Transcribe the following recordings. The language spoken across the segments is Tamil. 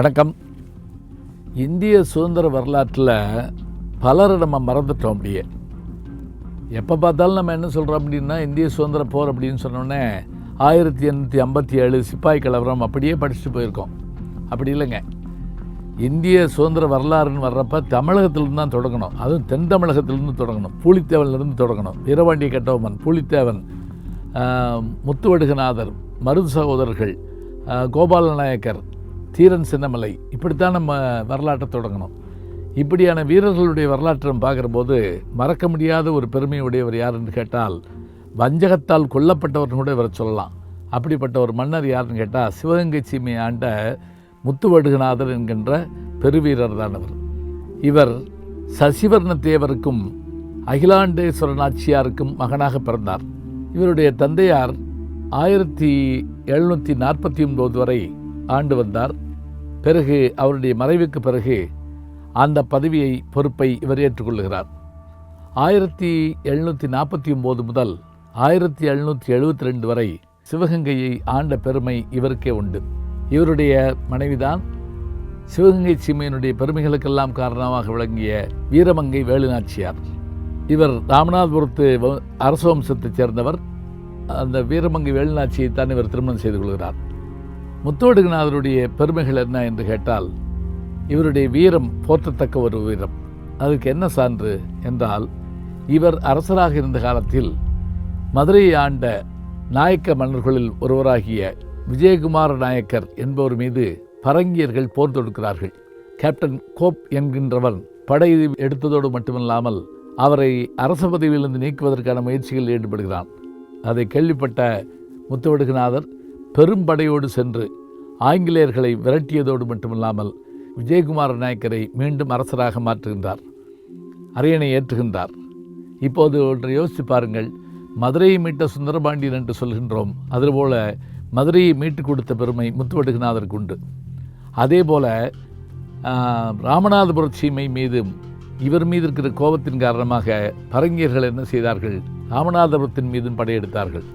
வணக்கம். இந்திய சுதந்திர வரலாற்றில் பலரை நம்ம மறந்துட்டோம் அப்படியே. எப்போ பார்த்தாலும் நம்ம என்ன சொல்கிறோம் அப்படின்னா இந்திய சுதந்திர போர் அப்படின்னு சொன்னோடனே ஆயிரத்தி எண்ணூற்றி ஐம்பத்தி ஏழு சிப்பாய் கலவரம் அப்படியே படிச்சுட்டு போயிருக்கோம். அப்படி இல்லைங்க. இந்திய சுதந்திர வரலாறுன்னு வர்றப்ப தமிழகத்திலிருந்து தான் தொடங்கணும். அதுவும் தென் தமிழகத்திலிருந்து தொடங்கணும். பூலித்தேவன்லேருந்து தொடங்கணும். வீரவாண்டிய கட்டபொம்மன் பூலித்தேவன் முத்துவடுகநாதர் மருது சகோதரர்கள் கோபால நாயக்கர் தீரன் சின்னமலை. இப்படித்தான் நம்ம வரலாற்றை தொடங்கணும். இப்படியான வீரர்களுடைய வரலாற்றை நம்ம பார்க்குற போது மறக்க முடியாத ஒரு பெருமையுடையவர் யாருன்னு கேட்டால் வஞ்சகத்தால் கொல்லப்பட்டவர்னு கூட இவரை சொல்லலாம். அப்படிப்பட்ட ஒரு மன்னர் யாருன்னு கேட்டால் சிவகங்கை சீமை ஆண்ட முத்துவடுகநாதர் என்கின்ற பெருவீரர் தானவர் இவர் சசிவர்ண தேவருக்கும் அகிலாண்டேஸ்வர நாச்சியாருக்கும் மகனாக பிறந்தார். இவருடைய தந்தையார் ஆயிரத்தி எழுநூற்றி நாற்பத்தி ஒன்பது வரை ஆண்டு வந்தார். பிறகு அவருடைய மறைவுக்கு பிறகு அந்த பதவியை பொறுப்பை இவர் ஏற்றுக்கொள்கிறார் ஆயிரத்தி எழுநூற்றி நாற்பத்தி ஒம்பது முதல் ஆயிரத்தி எழுநூற்றி எழுபத்தி ரெண்டு வரை சிவகங்கையை ஆண்ட பெருமை இவருக்கே உண்டு. இவருடைய மனைவிதான். சிவகங்கை சீமையினுடைய பெருமைகளுக்கெல்லாம் காரணமாக விளங்கிய வீரமங்கை வேலுநாச்சியார். இவர் ராமநாதபுரத்து வ- அரச வம்சத்தைச் சேர்ந்தவர். அந்த வீரமங்கை வேலுநாச்சியை தான் இவர் திருமணம் செய்து கொள்கிறார். முத்தோடுகநாதருடைய பெருமைகள் என்ன என்று கேட்டால் இவருடைய வீரம் போற்றத்தக்க ஒரு வீரம். அதுக்கு என்ன சான்று என்றால் இவர் அரசராக இருந்த காலத்தில் மதுரையை ஆண்ட நாயக்க மன்னர்களில் ஒருவராகிய விஜயகுமார நாயக்கர் என்பவர் மீது பரங்கியர்கள் போர் தொடுக்கிறார்கள். கேப்டன் கோப் என்கின்றவன் படை எடுத்ததோடு மட்டுமல்லாமல் அவரை அரச பதவியிலிருந்து நீக்குவதற்கான முயற்சிகளில் ஈடுபடுகிறான். அதை கேள்விப்பட்ட முத்துவடுகநாதர் பெரும்படையோடு சென்று ஆங்கிலேயர்களை விரட்டியதோடு மட்டுமில்லாமல் விஜயகுமார நாயக்கரை மீண்டும் அரசராக மாற்றுகின்றார் அரியணை ஏற்றுகின்றார். இப்போது ஒன்றை யோசித்து பாருங்கள். மதுரையை மீட்ட சுந்தரபாண்டியன் என்று சொல்கின்றோம். அதுபோல மதுரையை மீட்டு கொடுத்த பெருமை முத்துவடுகநாதருக்கு உண்டு. அதே போல ராமநாதபுர சீமை மீதும் இவர் மீது இருக்கிற கோபத்தின் காரணமாக பரங்கியர்கள் என்ன செய்தார்கள்? ராமநாதபுரத்தின் மீதும் படையெடுத்தார்கள்.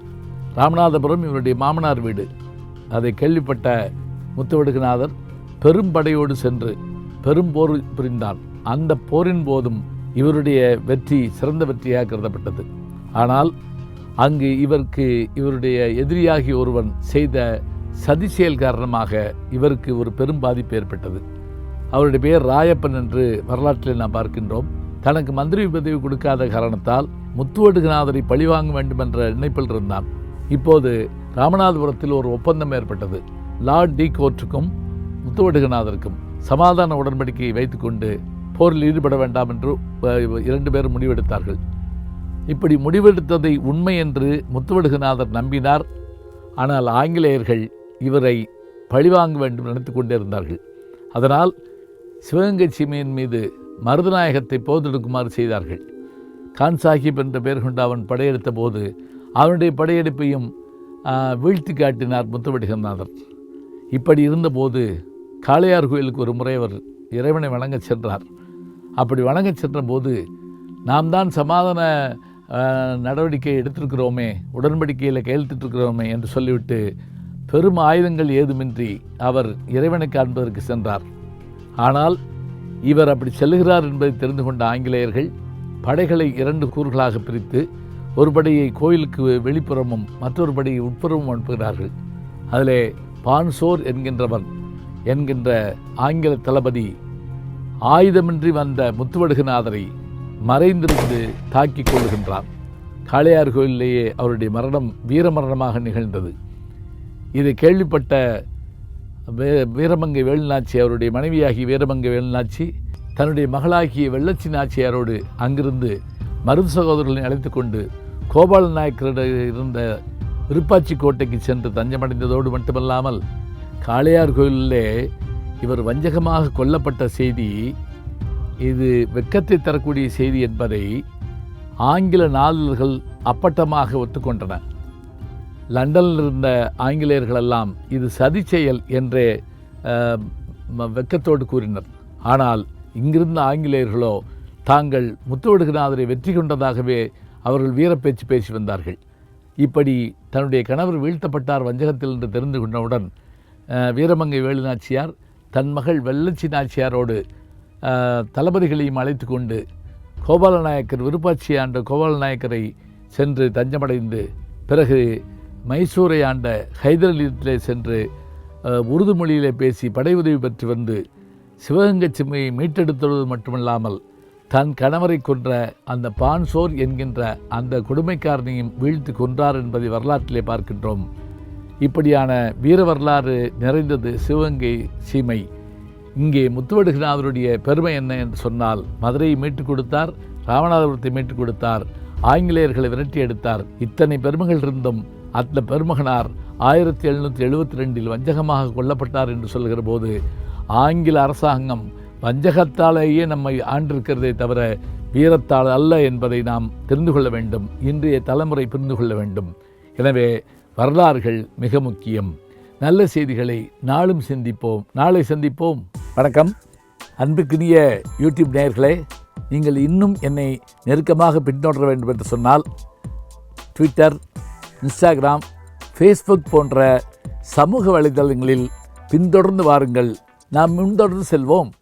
ராமநாதபுரம் இவருடைய மாமனார் வீடு. அதை கேள்விப்பட்ட முத்துவடுகநாதர் பெரும் படையோடு சென்று பெரும் போர் புரிந்தான். அந்த போரின் போதும் இவருடைய வெற்றி சிறந்த வெற்றியாக கருதப்பட்டது. ஆனால் அங்கு இவருக்கு இவருடைய எதிரியாகி ஒருவன் செய்த சதி செயல் காரணமாக இவருக்கு ஒரு பெரும் பாதிப்பு ஏற்பட்டது. அவருடைய பெயர் ராயப்பன் என்று வரலாற்றில் நாம் பார்க்கின்றோம். தனக்கு மந்திரி பதவி கொடுக்காத காரணத்தால் முத்துவடுகநாதரை பழிவாங்க வேண்டும் என்ற நினைப்பில் இருந்தான். இப்போது ராமநாதபுரத்தில் ஒரு ஒப்பந்தம் ஏற்பட்டது. லார்ட் டி கோர்ட்டுக்கும் முத்துவடுகநாதருக்கும் சமாதான உடன்படிக்கையை வைத்துக்கொண்டு போரில் ஈடுபட வேண்டாம் என்று இரண்டு பேரும் முடிவெடுத்தார்கள். இப்படி முடிவெடுத்ததை உண்மை என்று முத்துவடுகநாதர் நம்பினார். ஆனால் ஆங்கிலேயர்கள் இவரை பழிவாங்க வேண்டும் நினைத்து கொண்டே இருந்தார்கள். அதனால் சிவகங்கை சீமையின் மீது மருதநாயகத்தை போதெடுக்குமாறு செய்தார்கள். கான் சாஹிப் என்ற பெயர் கொண்டு அவன் படையெடுத்த போது அவனுடைய படையெடுப்பையும் வீழ்த்தி காட்டினார் முத்துவடுகநாதர். இப்படி இருந்தபோது காளையார் கோயிலுக்கு ஒரு முறை அவர் இறைவனை வணங்கச் சென்றார். அப்படி வணங்கச் சென்ற போது நாம் தான் சமாதான நடவடிக்கை எடுத்திருக்கிறோமே உடன்படிக்கையில் கையெழுத்திட்டிருக்கிறோமே என்று சொல்லிவிட்டு பெரும் ஆயுதங்கள் ஏதுமின்றி அவர் இறைவனை காண்பதற்கு சென்றார். ஆனால் இவர் அப்படி செல்லுகிறார் என்பதை தெரிந்து கொண்ட ஆங்கிலேயர்கள் படைகளை இரண்டு கூறுகளாக பிரித்து ஒரு படையை கோயிலுக்கு வெளிப்புறமும் மற்றொரு படையை உட்புறமும் அனுப்புகிறார்கள். அதிலே பான்சோர் என்கின்றவன் என்கின்ற ஆங்கில தளபதி ஆயுதமின்றி வந்த முத்துவடுகநாதரை மறைந்திருந்து தாக்கிக் கொள்கின்றான் காளையார் கோயிலேயே அவருடைய மரணம் வீரமரணமாக நிகழ்ந்தது. இதை கேள்விப்பட்ட வே- வீரமங்கை வேலுநாச்சி அவருடைய மனைவியாகிய வீரமங்கை வேலுநாச்சி தன்னுடைய மகளாகிய வெள்ளச்சி நாச்சியாரோடு அங்கிருந்து மருது சகோதரர்களை அழைத்து கொண்டு கோபால நாயக்கரிடம் இருந்த விருப்பாச்சி கோட்டைக்கு சென்று தஞ்சமடைந்ததோடு மட்டுமல்லாமல் காளையார் கோயிலிலே இவர் வஞ்சகமாக கொல்லப்பட்ட செய்தி இது வெட்கத்தை தரக்கூடிய செய்தி என்பதை ஆங்கில நாளிதழ்கள் அப்பட்டமாக ஒத்துக்கொண்டன. லண்டனில் இருந்த ஆங்கிலேயர்களெல்லாம் இது சதி செயல் என்றே வெக்கத்தோடு கூறினர். ஆனால் இங்கிருந்த ஆங்கிலேயர்களோ தாங்கள் முத்துவடுகநாதரை வெற்றி கொண்டதாகவே அவர்கள் வீரப்பேச்சு பேசி வந்தார்கள். இப்படி தன்னுடைய கணவர் வீழ்த்தப்பட்டார் வஞ்சகத்தில் என்று தெரிந்து கொண்டவுடன் வீரமங்கை வீரமங்கை வேலுநாச்சியார் தன் மகள் வெள்ளச்சி நாச்சியாரோடு தளபதிகளையும் அழைத்து கொண்டு கோபாலநாயக்கர் விருப்பாட்சி ஆண்ட கோபாலநாயக்கரை சென்று தஞ்சமடைந்து பிறகு மைசூரை ஆண்ட ஹைதரலியிலே சென்று உருது மொழியிலே பேசி படை உதவி பெற்று வந்து சிவகங்கை சிம்மையை மீட்டெடுத்தது மட்டுமல்லாமல் தன் கணவரை கொன்ற அந்த பான்சோர் என்கின்ற அந்த கொடுமைக்காரனையும் வீழ்த்து கொன்றார் என்பதை வரலாற்றிலே பார்க்கின்றோம். இப்படியான வீர வரலாறு நிறைந்தது சிவகங்கை சீமை. இங்கே முத்துவடுகநாதருடைய பெருமை என்ன என்று சொன்னால் மதுரையை மீட்டுக் கொடுத்தார் ராமநாதபுரத்தை மீட்டுக் கொடுத்தார் ஆங்கிலேயர்களை விரட்டி எடுத்தார். இத்தனை பெருமைகள் இருந்தும் அந்த பெருமகனார் ஆயிரத்தி எழுநூற்றி எழுபத்தி ரெண்டில் வஞ்சகமாக கொல்லப்பட்டார் என்று சொல்கிற போது ஆங்கில அரசாங்கம் வஞ்சகத்தாலேயே நம்மை ஆண்டிருக்கிறதே தவிர வீரத்தால் அல்ல என்பதை நாம் தெரிந்து கொள்ள வேண்டும் இன்றைய தலைமுறை புரிந்து கொள்ள வேண்டும். எனவே வரலாறுகள் மிக முக்கியம். நல்ல செய்திகளை நாளும் சிந்திப்போம். நாளை சந்திப்போம். வணக்கம். அன்புக்குரிய யூடியூப் நேயர்களே நீங்கள் இன்னும் என்னை நெருக்கமாக பின்தொடர வேண்டும் என்று சொன்னால் ட்விட்டர் இன்ஸ்டாகிராம் ஃபேஸ்புக் போன்ற சமூக வலைதளங்களில் பின்தொடர்ந்து வாருங்கள். நாம் முன்தொடர்ந்து செல்வோம்.